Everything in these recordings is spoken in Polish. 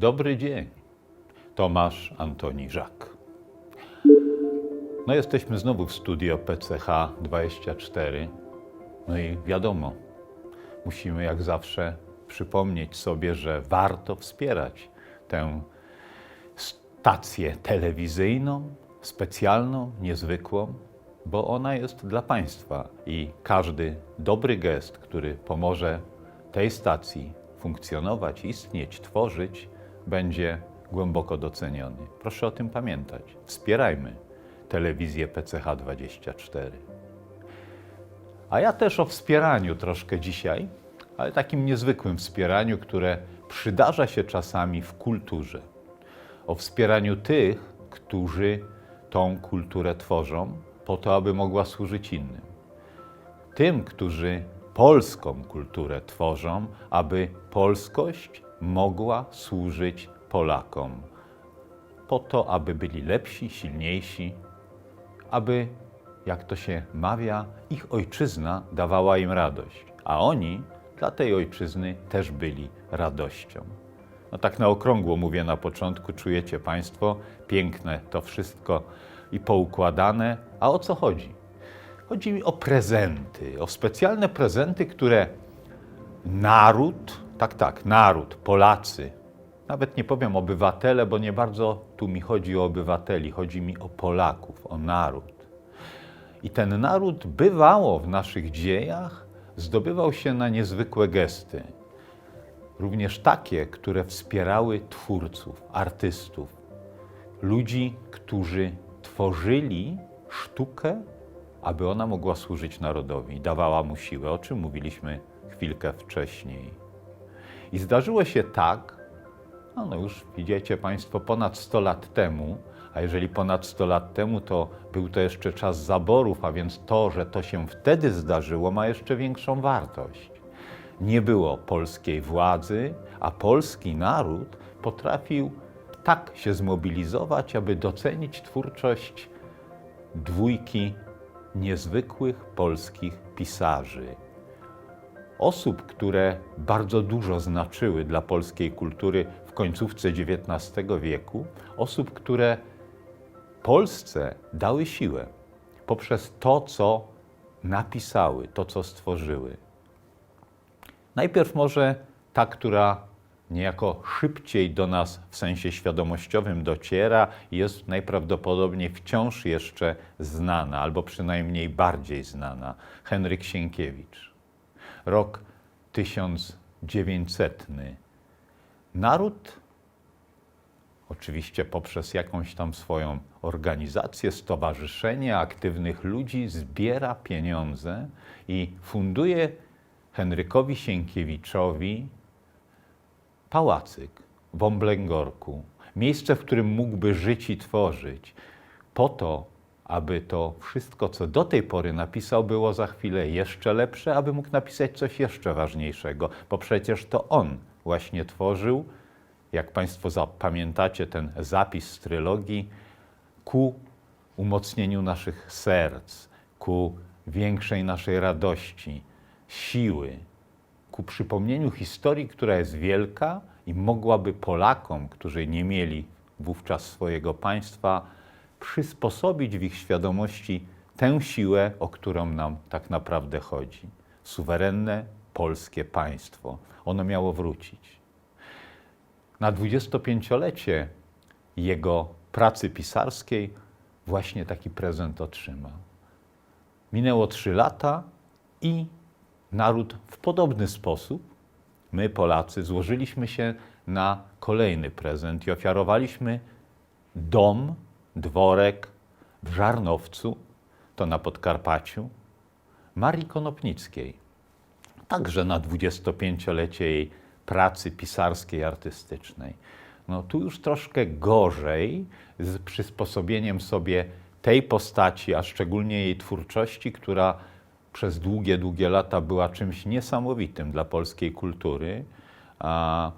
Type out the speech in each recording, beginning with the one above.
Dobry dzień. Tomasz Antoni Żak. No jesteśmy znowu w studio PCH 24. No i wiadomo, musimy jak zawsze przypomnieć sobie, że warto wspierać tę stację telewizyjną, specjalną, niezwykłą, bo ona jest dla Państwa i każdy dobry gest, który pomoże tej stacji funkcjonować, istnieć, tworzyć, będzie głęboko doceniony. Proszę o tym pamiętać. Wspierajmy telewizję PCH 24. A ja też o wspieraniu troszkę dzisiaj, ale takim niezwykłym wspieraniu, które przydarza się czasami w kulturze. O wspieraniu tych, którzy tą kulturę tworzą, po to, aby mogła służyć innym. Tym, którzy polską kulturę tworzą, aby polskość mogła służyć Polakom. Po to, aby byli lepsi, silniejsi, aby, jak to się mawia, ich ojczyzna dawała im radość, a oni dla tej ojczyzny też byli radością. No tak na okrągło mówię na początku, czujecie Państwo, piękne to wszystko i poukładane. A o co chodzi? Chodzi mi o prezenty, o specjalne prezenty, które naród, tak, tak, naród, Polacy, nawet nie powiem obywatele, bo nie bardzo tu mi chodzi o obywateli, chodzi mi o Polaków, o naród. I ten naród bywało w naszych dziejach, zdobywał się na niezwykłe gesty. Również takie, które wspierały twórców, artystów, ludzi, którzy tworzyli sztukę, aby ona mogła służyć narodowi, dawała mu siłę, o czym mówiliśmy chwilkę wcześniej. I zdarzyło się tak, no, no już widzicie Państwo, ponad 100 lat temu, a jeżeli ponad 100 lat temu, to był to jeszcze czas zaborów, a więc to, że to się wtedy zdarzyło, ma jeszcze większą wartość. Nie było polskiej władzy, a polski naród potrafił tak się zmobilizować, aby docenić twórczość dwójki niezwykłych polskich pisarzy. Osób, które bardzo dużo znaczyły dla polskiej kultury w końcówce XIX wieku, osób, które Polsce dały siłę poprzez to, co napisały, to, co stworzyły. Najpierw może ta, która niejako szybciej do nas w sensie świadomościowym dociera i jest najprawdopodobniej wciąż jeszcze znana, albo przynajmniej bardziej znana. Henryk Sienkiewicz. Rok 1900. Naród, oczywiście poprzez jakąś tam swoją organizację, stowarzyszenie aktywnych ludzi, zbiera pieniądze i funduje Henrykowi Sienkiewiczowi pałacyk w Omblęgorku, miejsce, w którym mógłby żyć i tworzyć, po to, aby to wszystko, co do tej pory napisał, było za chwilę jeszcze lepsze, aby mógł napisać coś jeszcze ważniejszego, bo przecież to on właśnie tworzył, jak Państwo zapamiętacie ten zapis z trylogii, ku umocnieniu naszych serc, ku większej naszej radości, siły, ku przypomnieniu historii, która jest wielka i mogłaby Polakom, którzy nie mieli wówczas swojego państwa, przysposobić w ich świadomości tę siłę, o którą nam tak naprawdę chodzi. Suwerenne polskie państwo. Ono miało wrócić. Na 25-lecie jego pracy pisarskiej właśnie taki prezent otrzymał. Minęło trzy lata i naród w podobny sposób, my Polacy, złożyliśmy się na kolejny prezent i ofiarowaliśmy dom, dworek w Żarnowcu, to na Podkarpaciu, Marii Konopnickiej. Także na 25-lecie jej pracy pisarskiej, artystycznej. No tu już troszkę gorzej z przysposobieniem sobie tej postaci, a szczególnie jej twórczości, która przez długie, długie lata była czymś niesamowitym dla polskiej kultury.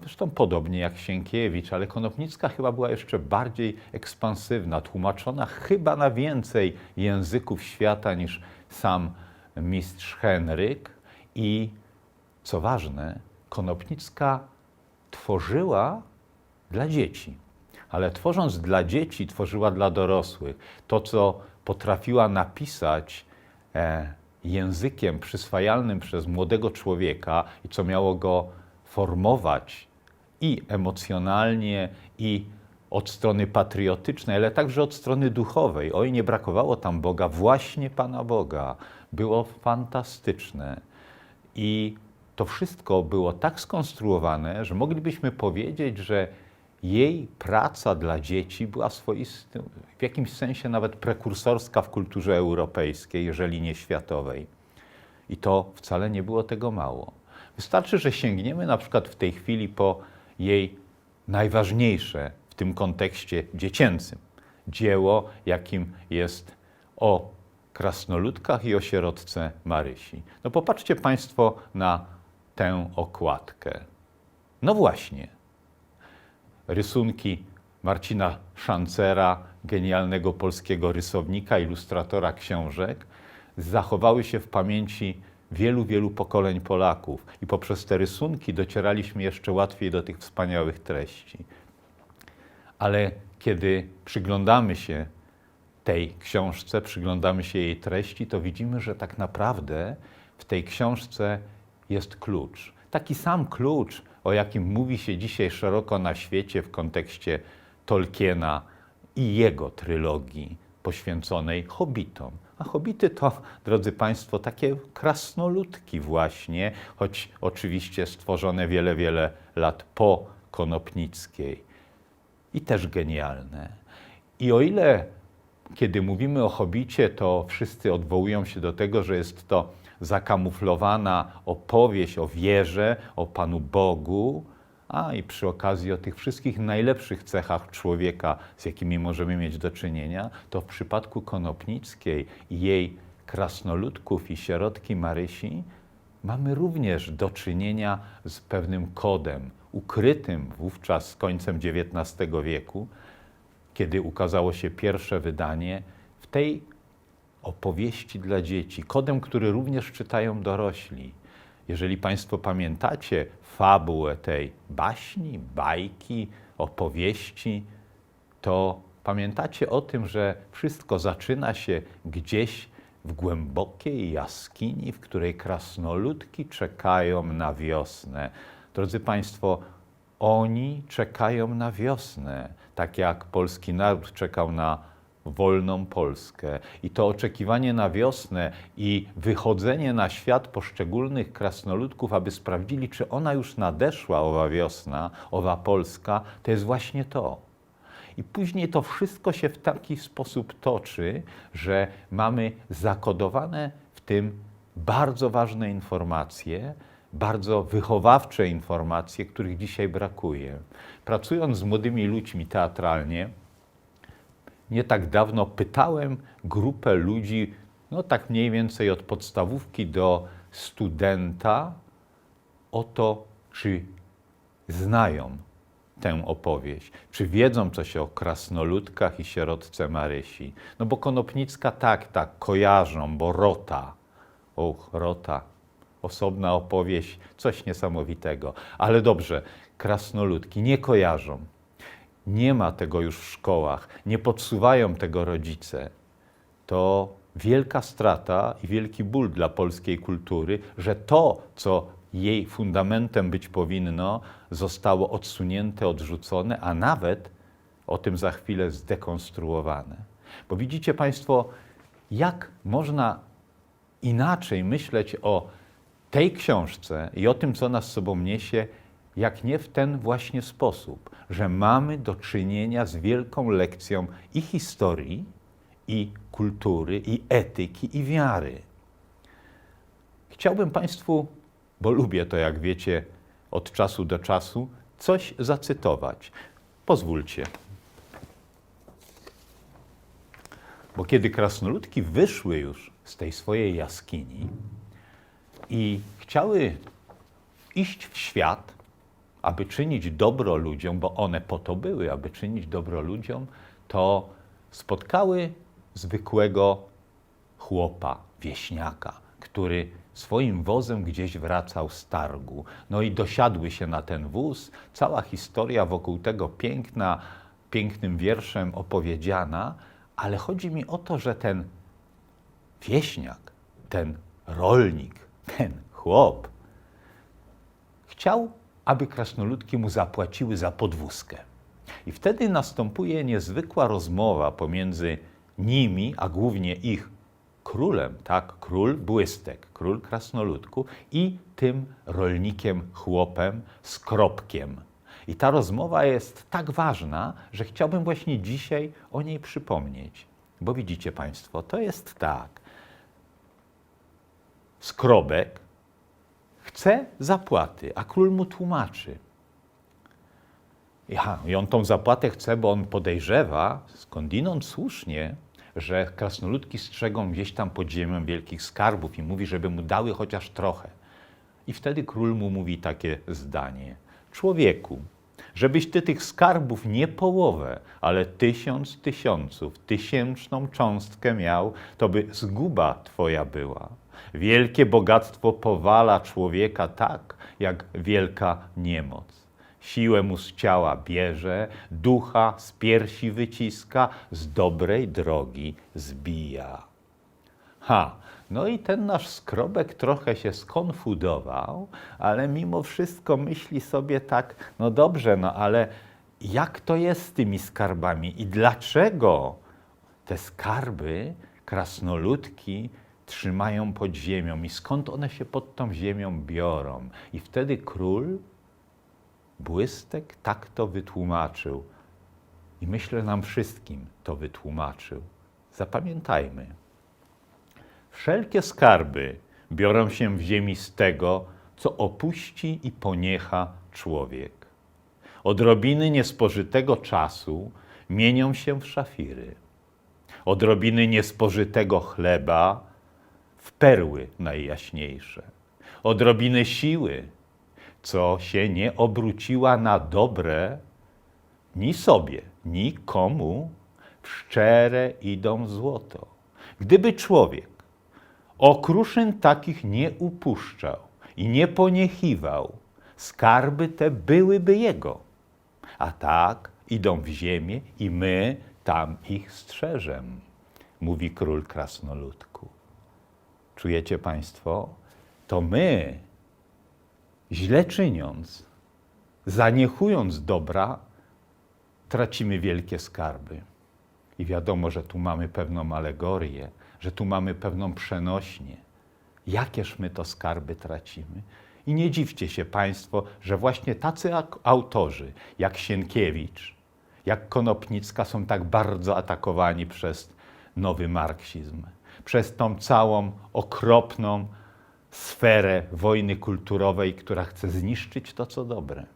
Zresztą podobnie jak Sienkiewicz, ale Konopnicka chyba była jeszcze bardziej ekspansywna, tłumaczona chyba na więcej języków świata niż sam mistrz Henryk. I co ważne, Konopnicka tworzyła dla dzieci. Ale tworząc dla dzieci, tworzyła dla dorosłych. To, co potrafiła napisać e, językiem przyswajalnym przez młodego człowieka i co miało go formować i emocjonalnie, i od strony patriotycznej, ale także od strony duchowej. Oj, nie brakowało tam Boga, właśnie Pana Boga. Było fantastyczne. I to wszystko było tak skonstruowane, że moglibyśmy powiedzieć, że jej praca dla dzieci była swoistym, w jakimś sensie nawet prekursorska w kulturze europejskiej, jeżeli nie światowej. I to wcale nie było tego mało. Wystarczy, że sięgniemy na przykład w tej chwili po jej najważniejsze w tym kontekście dziecięcym dzieło, jakim jest o krasnoludkach i o sierotce Marysi. No popatrzcie Państwo na tę okładkę. No właśnie, rysunki Marcina Szancera, genialnego polskiego rysownika, ilustratora książek, zachowały się w pamięci wielu, wielu pokoleń Polaków i poprzez te rysunki docieraliśmy jeszcze łatwiej do tych wspaniałych treści. Ale kiedy przyglądamy się tej książce, przyglądamy się jej treści, to widzimy, że tak naprawdę w tej książce jest klucz. Taki sam klucz, o jakim mówi się dzisiaj szeroko na świecie w kontekście Tolkiena i jego trylogii poświęconej hobbitom. A hobbity to, drodzy Państwo, takie krasnoludki właśnie, choć oczywiście stworzone wiele, wiele lat po Konopnickiej. I też genialne. I o ile kiedy mówimy o Hobbicie, to wszyscy odwołują się do tego, że jest to zakamuflowana opowieść o wierze, o Panu Bogu, a i przy okazji o tych wszystkich najlepszych cechach człowieka, z jakimi możemy mieć do czynienia, to w przypadku Konopnickiej i jej krasnoludków i sierotki Marysi mamy również do czynienia z pewnym kodem, ukrytym wówczas z końcem XIX wieku, kiedy ukazało się pierwsze wydanie, w tej opowieści dla dzieci, kodem, który również czytają dorośli. Jeżeli Państwo pamiętacie fabułę tej baśni, bajki, opowieści, to pamiętacie o tym, że wszystko zaczyna się gdzieś w głębokiej jaskini, w której krasnoludki czekają na wiosnę. Drodzy Państwo, oni czekają na wiosnę, tak jak polski naród czekał na wolną Polskę. I to oczekiwanie na wiosnę i wychodzenie na świat poszczególnych krasnoludków, aby sprawdzili, czy ona już nadeszła, owa wiosna, owa Polska, to jest właśnie to. I później to wszystko się w taki sposób toczy, że mamy zakodowane w tym bardzo ważne informacje, bardzo wychowawcze informacje, których dzisiaj brakuje. Pracując z młodymi ludźmi teatralnie, nie tak dawno pytałem grupę ludzi, no tak mniej więcej od podstawówki do studenta, o to, czy znają tę opowieść, czy wiedzą coś o krasnoludkach i sierotce Marysi. No bo Konopnicka tak, tak, kojarzą, bo Rota, och, Rota, osobna opowieść, coś niesamowitego. Ale dobrze, krasnoludki nie kojarzą. Nie ma tego już w szkołach, nie podsuwają tego rodzice. To wielka strata i wielki ból dla polskiej kultury, że to, co jej fundamentem być powinno, zostało odsunięte, odrzucone, a nawet o tym za chwilę zdekonstruowane. Bo widzicie Państwo, jak można inaczej myśleć o tej książce i o tym, co nas sobą niesie, jak nie w ten właśnie sposób, że mamy do czynienia z wielką lekcją i historii, i kultury, i etyki, i wiary. Chciałbym Państwu, bo lubię to, jak wiecie, od czasu do czasu, coś zacytować. Pozwólcie. Bo kiedy krasnoludki wyszły już z tej swojej jaskini i chciały iść w świat, aby czynić dobro ludziom, bo one po to były, aby czynić dobro ludziom, to spotkały zwykłego chłopa, wieśniaka, który swoim wozem gdzieś wracał z targu. No i dosiadły się na ten wóz. Cała historia wokół tego piękna, pięknym wierszem opowiedziana, ale chodzi mi o to, że ten wieśniak, ten rolnik, ten chłop chciał, aby krasnoludki mu zapłaciły za podwózkę. I wtedy następuje niezwykła rozmowa pomiędzy nimi, a głównie ich królem, tak, król błystek, król krasnoludku i tym rolnikiem, chłopem, skropkiem. I ta rozmowa jest tak ważna, że chciałbym właśnie dzisiaj o niej przypomnieć. Bo widzicie Państwo, to jest tak. Skrobek chce zapłaty, a król mu tłumaczy. Ja, I on tą zapłatę chce, bo on podejrzewa, skądinąd słusznie, że krasnoludki strzegą gdzieś tam pod ziemią wielkich skarbów i mówi, żeby mu dały chociaż trochę. I wtedy król mu mówi takie zdanie. Człowieku, żebyś ty tych skarbów nie połowę, ale tysiąc tysiąców, tysięczną cząstkę miał, to by zguba twoja była. Wielkie bogactwo powala człowieka tak, jak wielka niemoc. Siłę mu z ciała bierze, ducha z piersi wyciska, z dobrej drogi zbija. Ha, no i ten nasz skrobek trochę się skonfudował, ale mimo wszystko myśli sobie tak, no dobrze, no ale jak to jest z tymi skarbami i dlaczego te skarby krasnoludki trzymają pod ziemią i skąd one się pod tą ziemią biorą? I wtedy król Błystek tak to wytłumaczył i myślę nam wszystkim to wytłumaczył. Zapamiętajmy. Wszelkie skarby biorą się w ziemi z tego, co opuści i poniecha człowiek. Odrobiny niespożytego czasu mienią się w szafiry. Odrobiny niespożytego chleba w perły najjaśniejsze. Odrobiny siły co się nie obróciła na dobre ni sobie, ni komu, w szczere idą złoto. Gdyby człowiek okruszyn takich nie upuszczał i nie poniechiwał, skarby te byłyby jego. A tak idą w ziemię i my tam ich strzeżem, mówi król krasnoludku. Czujecie Państwo? To my źle czyniąc, zaniechując dobra, tracimy wielkie skarby. I wiadomo, że tu mamy pewną alegorię, że tu mamy pewną przenośnię. Jakież my to skarby tracimy? I nie dziwcie się Państwo, że właśnie tacy autorzy jak Sienkiewicz, jak Konopnicka są tak bardzo atakowani przez nowy marksizm, przez tą całą okropną, sferę wojny kulturowej, która chce zniszczyć to, co dobre.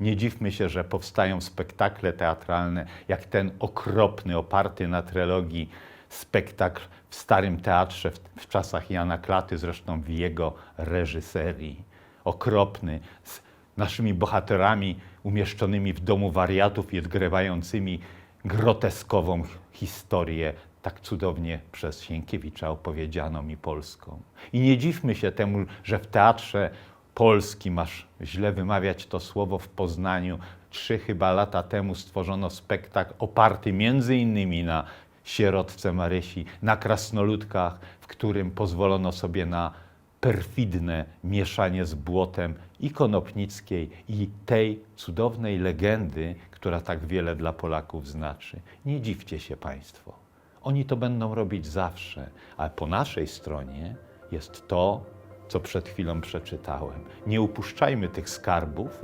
Nie dziwmy się, że powstają spektakle teatralne, jak ten okropny, oparty na trylogii spektakl w Starym Teatrze w, w czasach Jana Klaty, zresztą w jego reżyserii. Okropny, z naszymi bohaterami umieszczonymi w domu wariatów i odgrywającymi groteskową historię tak cudownie przez Sienkiewicza opowiedziano mi Polską. I nie dziwmy się temu, że w teatrze polskim, aż źle wymawiać to słowo w Poznaniu, trzy chyba lata temu stworzono spektakl oparty między innymi na sierotce Marysi, na krasnoludkach, w którym pozwolono sobie na perfidne mieszanie z błotem i konopnickiej, i tej cudownej legendy, która tak wiele dla Polaków znaczy. Nie dziwcie się Państwo. Oni to będą robić zawsze, ale po naszej stronie jest to, co przed chwilą przeczytałem. Nie upuszczajmy tych skarbów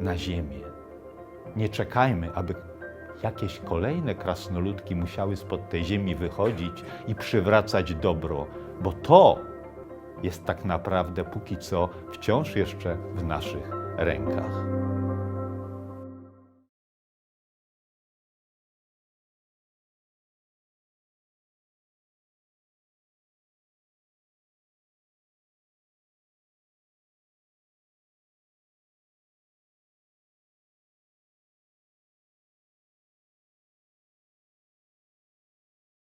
na ziemię. Nie czekajmy, aby jakieś kolejne krasnoludki musiały spod tej ziemi wychodzić i przywracać dobro, bo to jest tak naprawdę póki co wciąż jeszcze w naszych rękach.